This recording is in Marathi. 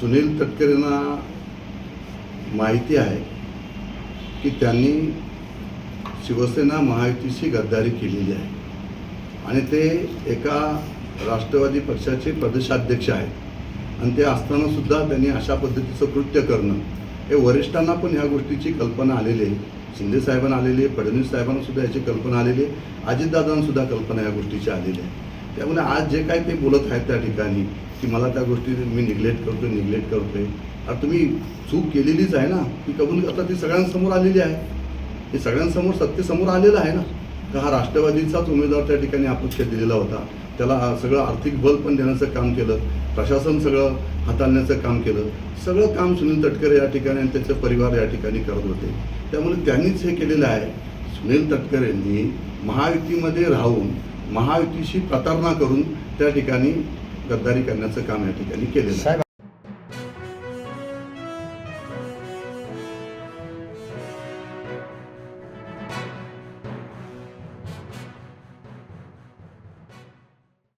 सुनील तटकरेंना माहिती आहे की त्यांनी शिवसेना महायुतीशी गद्दारी केलेली आहे. आणि ते एका राष्ट्रवादी पक्षाचे प्रदेशाध्यक्ष आहेत. आणि ते असतानासुद्धा त्यांनी अशा पद्धतीचं कृत्य करणं हे वरिष्ठांना पण ह्या गोष्टीची कल्पना आलेली आहे. शिंदेसाहेबांना आलेली आहे फडणवीस साहेबांनासुद्धा याची कल्पना आलेली आहे. अजितदादांसुद्धा कल्पना या गोष्टीची आलेली आहे. त्यामुळे आज जे काय ते बोलत आहेत त्या ठिकाणी की मला त्या गोष्टी मी निग्लेक्ट करतो निग्लेक्ट करतोय. आता तुम्ही चूक केलेलीच आहे ना ती कबूल आता ती सगळ्यांसमोर आलेली आहे. हे सगळ्यांसमोर सत्तेसमोर आलेलं आहे ना. का हा राष्ट्रवादीचाच उमेदवार त्या ठिकाणी अपक्ष दिलेला होता. त्याला सगळं आर्थिक बल पण देण्याचं काम केलं प्रशासन सगळं हाताळण्याचं काम केलं. सगळं काम सुनील तटकरे या ठिकाणी आणि त्याचे परिवार या ठिकाणी करत होते. त्यामुळे त्यांनीच हे केलेलं आहे. सुनील तटकरेंनी महायुतीमध्ये राहून महायुतीशी प्रतारणा करून त्या ठिकाणी गद्दारी करण्याचं काम या ठिकाणी केलेलं आहे.